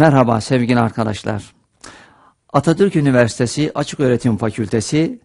Merhaba sevgili arkadaşlar. Atatürk Üniversitesi Açık Öğretim Fakültesi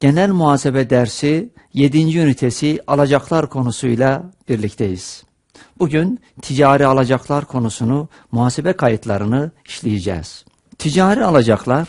Genel Muhasebe Dersi 7. ünitesi alacaklar konusuyla birlikteyiz. Bugün ticari alacaklar konusunu, muhasebe kayıtlarını işleyeceğiz. Ticari alacaklar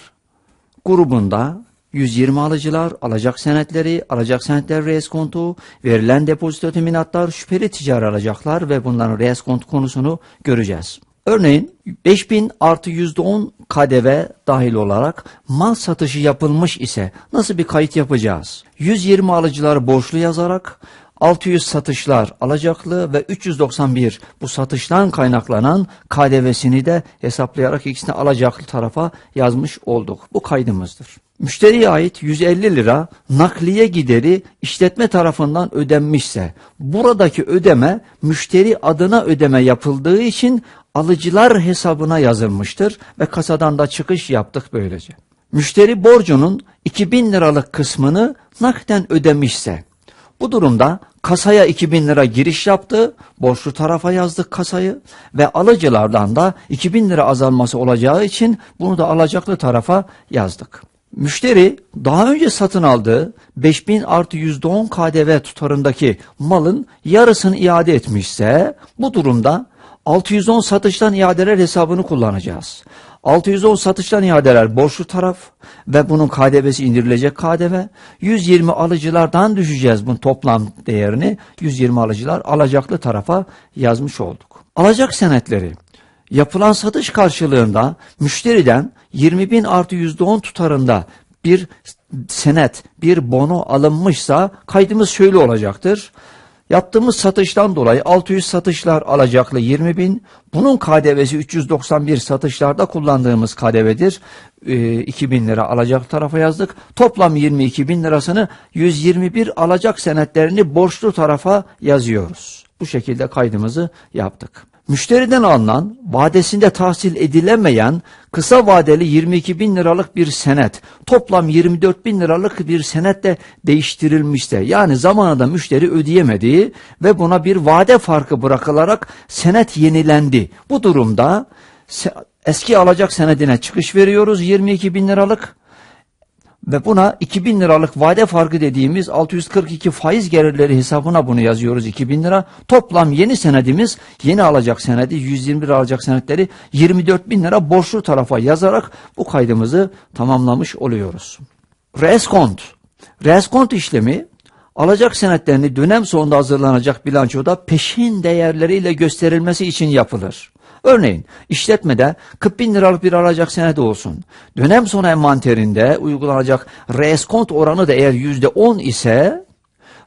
grubunda 120 alıcılar, alacak senetleri, alacak senetler reeskontu, verilen depozito teminatlar, şüpheli ticari alacaklar ve bunların reeskont konusunu göreceğiz. Örneğin 5000 artı %10 KDV dahil olarak mal satışı yapılmış ise nasıl bir kayıt yapacağız? 120 alıcılar borçlu yazarak 600 satışlar alacaklı ve 391 bu satıştan kaynaklanan KDV'sini de hesaplayarak ikisini alacaklı tarafa yazmış olduk. Bu kaydımızdır. Müşteriye ait 150 lira nakliye gideri işletme tarafından ödenmişse buradaki ödeme müşteri adına ödeme yapıldığı için alıcılar hesabına yazılmıştır ve kasadan da çıkış yaptık böylece. Müşteri borcunun 2000 liralık kısmını nakden ödemişse bu durumda kasaya 2000 lira giriş yaptı, borçlu tarafa yazdık kasayı ve alıcılardan da 2000 lira azalması olacağı için bunu da alacaklı tarafa yazdık. Müşteri daha önce satın aldığı 5000 artı %10 KDV tutarındaki malın yarısını iade etmişse bu durumda 610 satıştan iadeler hesabını kullanacağız. 610 satıştan iadeler borçlu taraf ve bunun KDV'si indirilecek KDV. 120 alıcılardan düşeceğiz bunun toplam değerini. 120 alıcılar alacaklı tarafa yazmış olduk. Alacak senetleri yapılan satış karşılığında müşteriden 20 bin artı %10 tutarında bir senet, bir bono alınmışsa kaydımız şöyle olacaktır. Yaptığımız satıştan dolayı 600 satışlar alacaklı 20 bin. Bunun KDV'si 391 satışlarda kullandığımız KDV'dir. E, 2000 lira alacak tarafa yazdık. Toplam 22 bin lirasını 121 alacak senetlerini borçlu tarafa yazıyoruz. Bu şekilde kaydımızı yaptık. Müşteriden alınan, vadesinde tahsil edilemeyen kısa vadeli 22 bin liralık bir senet, toplam 24 bin liralık bir senetle değiştirilmişse, yani zamanında müşteri ödeyemediği ve buna bir vade farkı bırakılarak senet yenilendi. Bu durumda eski alacak senedine çıkış veriyoruz 22 bin liralık ve buna 2000 liralık vade farkı dediğimiz 642 faiz gelirleri hesabına bunu yazıyoruz 2000 lira. Toplam yeni senedimiz yeni alacak senedi 121 alacak senetleri 24 bin lira borçlu tarafa yazarak bu kaydımızı tamamlamış oluyoruz. Reskont. Reskont işlemi alacak senetlerini dönem sonunda hazırlanacak bilançoda peşin değerleriyle gösterilmesi için yapılır. Örneğin işletmede 40 bin liralık bir alacak senedi olsun. Dönem sonu envanterinde uygulanacak reskont oranı da eğer yüzde 10 ise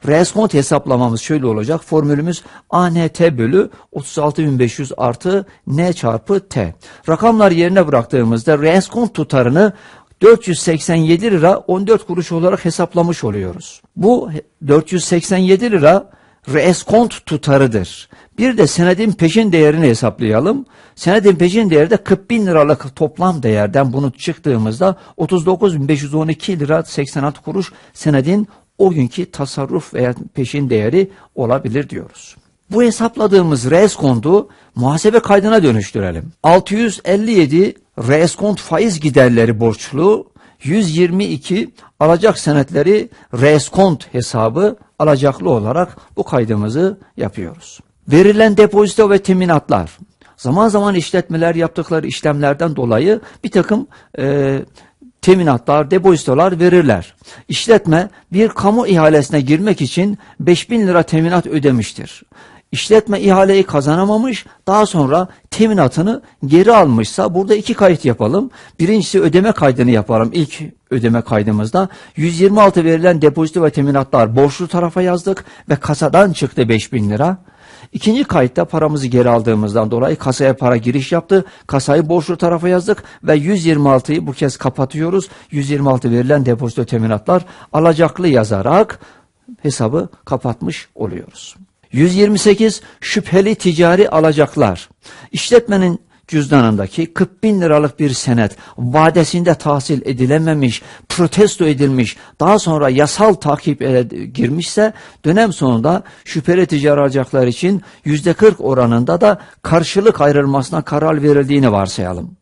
reskont hesaplamamız şöyle olacak. Formülümüz ANT bölü 36500 artı N çarpı T. Rakamlar yerine bıraktığımızda reskont tutarını 487 lira 14 kuruş olarak hesaplamış oluyoruz. Bu 487 lira reeskont tutarıdır. Bir de senedin peşin değerini hesaplayalım. Senedin peşin değeri de 40 bin liralık toplam değerden bunu çıktığımızda 39.512 lira 86 kuruş senedin o günkü tasarruf veya peşin değeri olabilir diyoruz. Bu hesapladığımız reeskontu muhasebe kaydına dönüştürelim. 657 reeskont faiz giderleri borçlu 122 alacak senetleri reskont hesabı alacaklı olarak bu kaydımızı yapıyoruz. Verilen depozito ve teminatlar. Zaman zaman işletmeler yaptıkları işlemlerden dolayı bir takım e, teminatlar, depozitolar verirler. İşletme bir kamu ihalesine girmek için 5000 lira teminat ödemiştir. İşletme ihaleyi kazanamamış, daha sonra teminatını geri almışsa burada iki kayıt yapalım. Birincisi ödeme kaydını yapalım ilk ödeme kaydımızda. 126 verilen depozito ve teminatlar borçlu tarafa yazdık ve kasadan çıktı 5000 lira. İkinci kayıtta paramızı geri aldığımızdan dolayı kasaya para giriş yaptı. Kasayı borçlu tarafa yazdık ve 126'yı bu kez kapatıyoruz. 126 verilen depozito teminatlar alacaklı yazarak hesabı kapatmış oluyoruz. 128 şüpheli ticari alacaklar. İşletmenin cüzdanındaki 40 bin liralık bir senet vadesinde tahsil edilememiş, protesto edilmiş, daha sonra yasal takip girmişse dönem sonunda şüpheli ticari alacaklar için %40 oranında da karşılık ayrılmasına karar verildiğini varsayalım.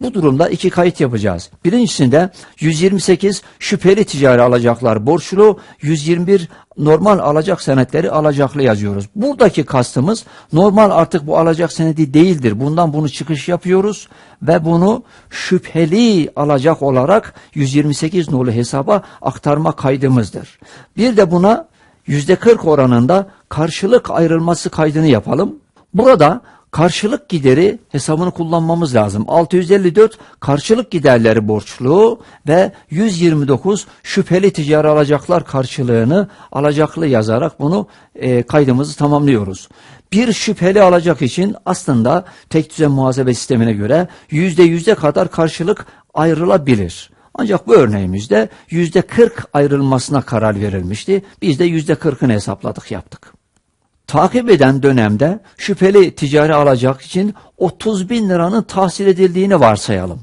Bu durumda iki kayıt yapacağız. Birincisinde 128 şüpheli ticari alacaklar borçlu, 121 normal alacak senetleri alacaklı yazıyoruz. Buradaki kastımız normal artık bu alacak senedi değildir. Bundan bunu çıkış yapıyoruz ve bunu şüpheli alacak olarak 128 nolu hesaba aktarma kaydımızdır. Bir de buna %40 oranında karşılık ayrılması kaydını yapalım. Burada karşılık gideri hesabını kullanmamız lazım. 654 karşılık giderleri borçlu ve 129 şüpheli ticari alacaklar karşılığını alacaklı yazarak bunu e, kaydımızı tamamlıyoruz. Bir şüpheli alacak için aslında tek düzen muhasebe sistemine göre yüzde yüzde kadar karşılık ayrılabilir. Ancak bu örneğimizde yüzde 40 ayrılmasına karar verilmişti. Biz de yüzde 40'ını hesapladık yaptık. Takip eden dönemde şüpheli ticari alacak için 30 bin liranın tahsil edildiğini varsayalım.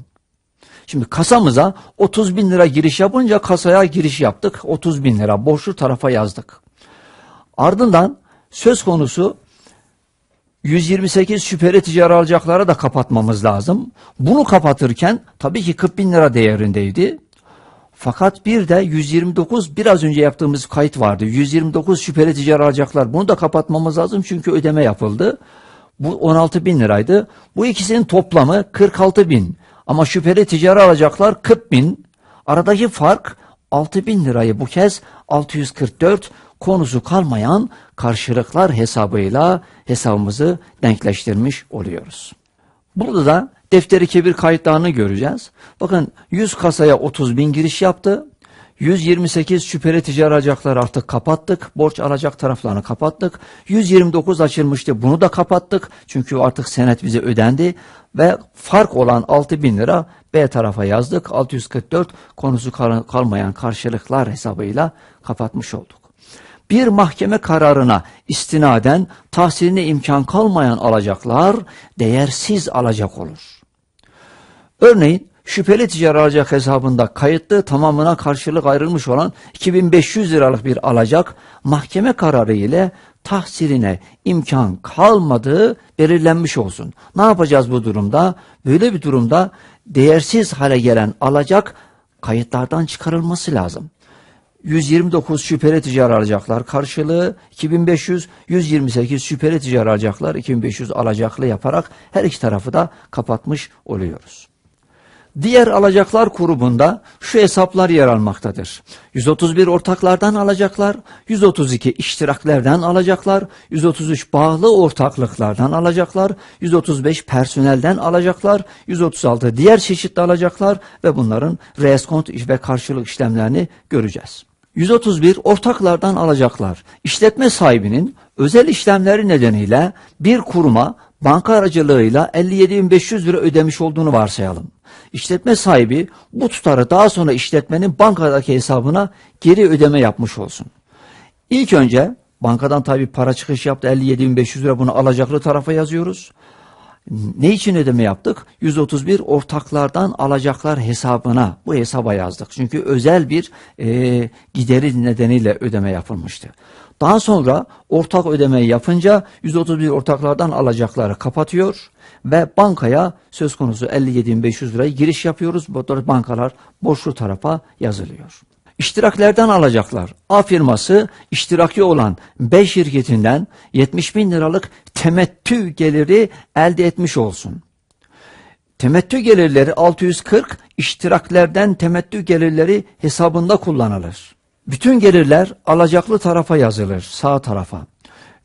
Şimdi kasamıza 30 bin lira giriş yapınca kasaya giriş yaptık. 30 bin lira borçlu tarafa yazdık. Ardından söz konusu 128 şüpheli ticari alacakları da kapatmamız lazım. Bunu kapatırken tabii ki 40 bin lira değerindeydi. Fakat bir de 129 biraz önce yaptığımız kayıt vardı. 129 şüpheli ticari alacaklar. Bunu da kapatmamız lazım çünkü ödeme yapıldı. Bu 16 bin liraydı. Bu ikisinin toplamı 46 bin. Ama şüpheli ticari alacaklar 40 bin. Aradaki fark 6 bin lirayı bu kez 644 konusu kalmayan karşılıklar hesabıyla hesabımızı denkleştirmiş oluyoruz. Burada da defteri kebir kayıtlarını göreceğiz. Bakın 100 kasaya 30 bin giriş yaptı. 128 şüpheli ticari alacakları artık kapattık. Borç alacak taraflarını kapattık. 129 açılmıştı. Bunu da kapattık. Çünkü artık senet bize ödendi. Ve fark olan 6 bin lira B tarafa yazdık. 644 konusu kal- kalmayan karşılıklar hesabıyla kapatmış olduk bir mahkeme kararına istinaden tahsiline imkan kalmayan alacaklar değersiz alacak olur. Örneğin şüpheli ticari alacak hesabında kayıtlı tamamına karşılık ayrılmış olan 2500 liralık bir alacak mahkeme kararı ile tahsiline imkan kalmadığı belirlenmiş olsun. Ne yapacağız bu durumda? Böyle bir durumda değersiz hale gelen alacak kayıtlardan çıkarılması lazım. 129 şüpheli ticari alacaklar karşılığı 2500, 128 şüpheli ticari alacaklar 2500 alacaklı yaparak her iki tarafı da kapatmış oluyoruz. Diğer alacaklar grubunda şu hesaplar yer almaktadır. 131 ortaklardan alacaklar, 132 iştiraklerden alacaklar, 133 bağlı ortaklıklardan alacaklar, 135 personelden alacaklar, 136 diğer çeşitli alacaklar ve bunların reskont ve karşılık işlemlerini göreceğiz. 131 ortaklardan alacaklar. İşletme sahibinin özel işlemleri nedeniyle bir kuruma banka aracılığıyla 57.500 lira ödemiş olduğunu varsayalım. İşletme sahibi bu tutarı daha sonra işletmenin bankadaki hesabına geri ödeme yapmış olsun. İlk önce bankadan tabi para çıkış yaptı 57.500 lira bunu alacaklı tarafa yazıyoruz. Ne için ödeme yaptık? 131 ortaklardan alacaklar hesabına bu hesaba yazdık. Çünkü özel bir e, gideri nedeniyle ödeme yapılmıştı. Daha sonra ortak ödemeyi yapınca 131 ortaklardan alacakları kapatıyor ve bankaya söz konusu 57.500 lirayı giriş yapıyoruz. Bu bankalar borçlu tarafa yazılıyor. İştiraklerden alacaklar. A firması iştiraki olan B şirketinden 70 bin liralık temettü geliri elde etmiş olsun. Temettü gelirleri 640, iştiraklerden temettü gelirleri hesabında kullanılır. Bütün gelirler alacaklı tarafa yazılır, sağ tarafa.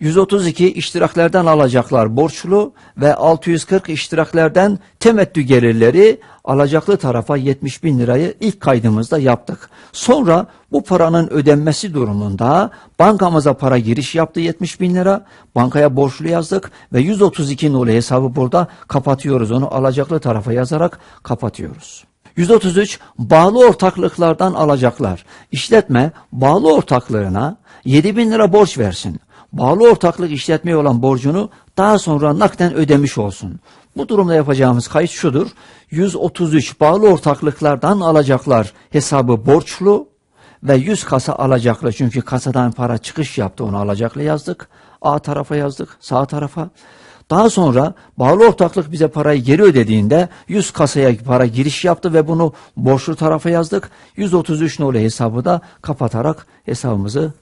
132 iştiraklerden alacaklar borçlu ve 640 iştiraklerden temettü gelirleri alacaklı tarafa 70 bin lirayı ilk kaydımızda yaptık. Sonra bu paranın ödenmesi durumunda bankamıza para giriş yaptı 70 bin lira. Bankaya borçlu yazdık ve 132 nolu hesabı burada kapatıyoruz. Onu alacaklı tarafa yazarak kapatıyoruz. 133 bağlı ortaklıklardan alacaklar. İşletme bağlı ortaklığına 7 bin lira borç versin. Bağlı ortaklık işletmeye olan borcunu daha sonra nakden ödemiş olsun. Bu durumda yapacağımız kayıt şudur. 133 bağlı ortaklıklardan alacaklar hesabı borçlu ve 100 kasa alacaklı. Çünkü kasadan para çıkış yaptı onu alacaklı yazdık. A tarafa yazdık sağ tarafa. Daha sonra bağlı ortaklık bize parayı geri ödediğinde 100 kasaya para giriş yaptı ve bunu borçlu tarafa yazdık. 133 nolu hesabı da kapatarak hesabımızı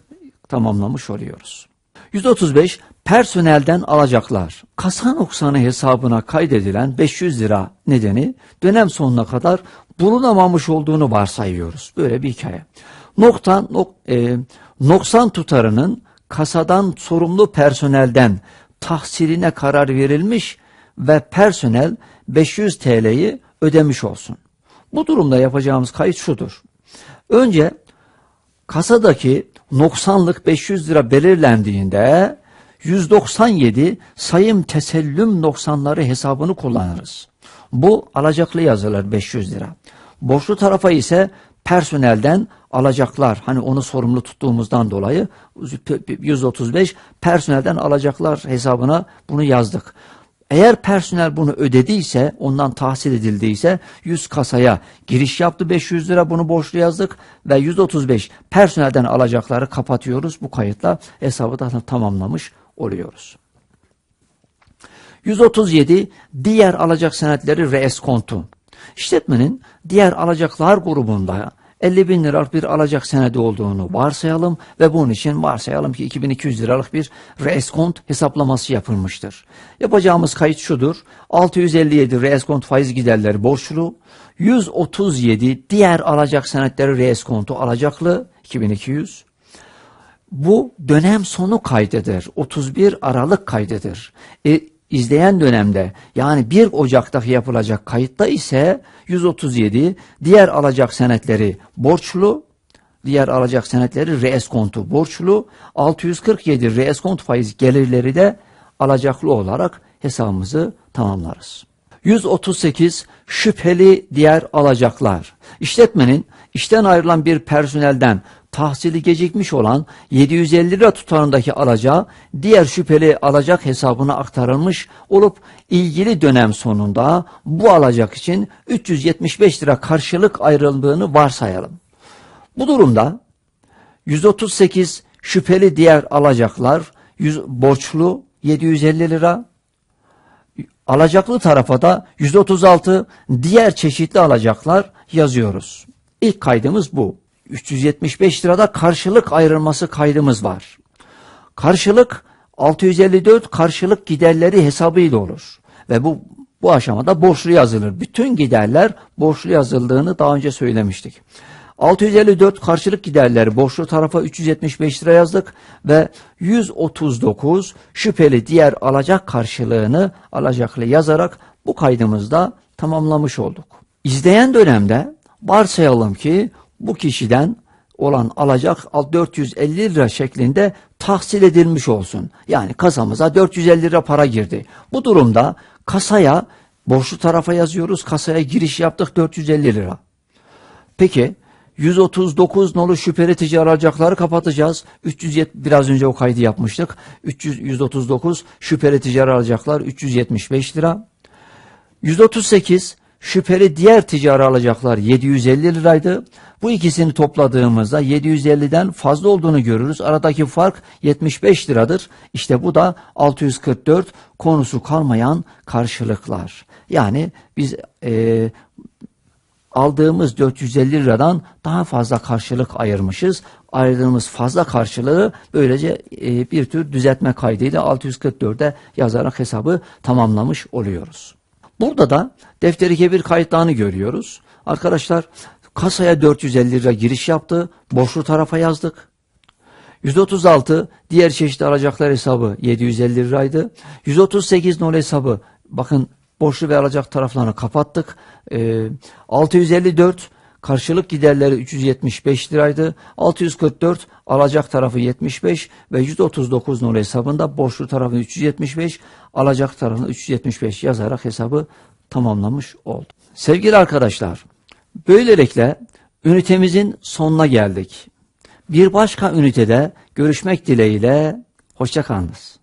tamamlamış oluyoruz. 135 personelden alacaklar. Kasa noksanı hesabına kaydedilen 500 lira nedeni dönem sonuna kadar bulunamamış olduğunu varsayıyoruz. Böyle bir hikaye. Nokta, nok, e, noksan tutarının kasadan sorumlu personelden tahsiline karar verilmiş ve personel 500 TL'yi ödemiş olsun. Bu durumda yapacağımız kayıt şudur. Önce kasadaki noksanlık 500 lira belirlendiğinde 197 sayım tesellüm noksanları hesabını kullanırız. Bu alacaklı yazılır 500 lira. Borçlu tarafa ise personelden alacaklar. Hani onu sorumlu tuttuğumuzdan dolayı 135 personelden alacaklar hesabına bunu yazdık. Eğer personel bunu ödediyse, ondan tahsil edildiyse 100 kasaya giriş yaptı 500 lira bunu borçlu yazdık ve 135 personelden alacakları kapatıyoruz. Bu kayıtla hesabı da tamamlamış oluyoruz. 137 diğer alacak senetleri reeskontu. İşletmenin diğer alacaklar grubunda 50 bin liralık bir alacak senedi olduğunu varsayalım ve bunun için varsayalım ki 2200 liralık bir reeskont hesaplaması yapılmıştır. Yapacağımız kayıt şudur. 657 reeskont faiz giderleri borçlu, 137 diğer alacak senetleri reeskontu alacaklı 2200. Bu dönem sonu kaydıdır. 31 Aralık kaydıdır. E, izleyen dönemde yani 1 Ocak'ta yapılacak kayıtta ise 137 diğer alacak senetleri borçlu, diğer alacak senetleri reeskontu borçlu, 647 reeskont faiz gelirleri de alacaklı olarak hesabımızı tamamlarız. 138 şüpheli diğer alacaklar. İşletmenin işten ayrılan bir personelden tahsili gecikmiş olan 750 lira tutarındaki alacağı diğer şüpheli alacak hesabına aktarılmış olup ilgili dönem sonunda bu alacak için 375 lira karşılık ayrıldığını varsayalım. Bu durumda 138 şüpheli diğer alacaklar 100 borçlu 750 lira alacaklı tarafa da 136 diğer çeşitli alacaklar yazıyoruz. İlk kaydımız bu. 375 lirada karşılık ayrılması kaydımız var. Karşılık 654 karşılık giderleri hesabıyla olur. Ve bu bu aşamada borçlu yazılır. Bütün giderler borçlu yazıldığını daha önce söylemiştik. 654 karşılık giderleri borçlu tarafa 375 lira yazdık ve 139 şüpheli diğer alacak karşılığını alacaklı yazarak bu kaydımızda tamamlamış olduk. İzleyen dönemde varsayalım ki bu kişiden olan alacak 450 lira şeklinde tahsil edilmiş olsun. Yani kasamıza 450 lira para girdi. Bu durumda kasaya borçlu tarafa yazıyoruz. Kasaya giriş yaptık 450 lira. Peki 139 nolu şüpheli ticari alacakları kapatacağız. 370 biraz önce o kaydı yapmıştık. 300 139 şüpheli ticari alacaklar 375 lira. 138 şüpheli diğer ticari alacaklar 750 liraydı. Bu ikisini topladığımızda 750'den fazla olduğunu görürüz. Aradaki fark 75 liradır. İşte bu da 644 konusu kalmayan karşılıklar. Yani biz e, aldığımız 450 liradan daha fazla karşılık ayırmışız. Ayırdığımız fazla karşılığı böylece e, bir tür düzeltme kaydıyla 644'e yazarak hesabı tamamlamış oluyoruz. Burada da defteri kebir kayıtlarını görüyoruz. Arkadaşlar kasaya 450 lira giriş yaptı. Borçlu tarafa yazdık. 136 diğer çeşitli alacaklar hesabı 750 liraydı. 138 nol hesabı bakın borçlu ve alacak taraflarını kapattık. Ee, 654 karşılık giderleri 375 liraydı. 644 alacak tarafı 75 ve 139 nol hesabında borçlu tarafı 375, alacak tarafı 375 yazarak hesabı tamamlamış oldu. Sevgili arkadaşlar, böylelikle ünitemizin sonuna geldik. Bir başka ünitede görüşmek dileğiyle, Hoşçakalınız.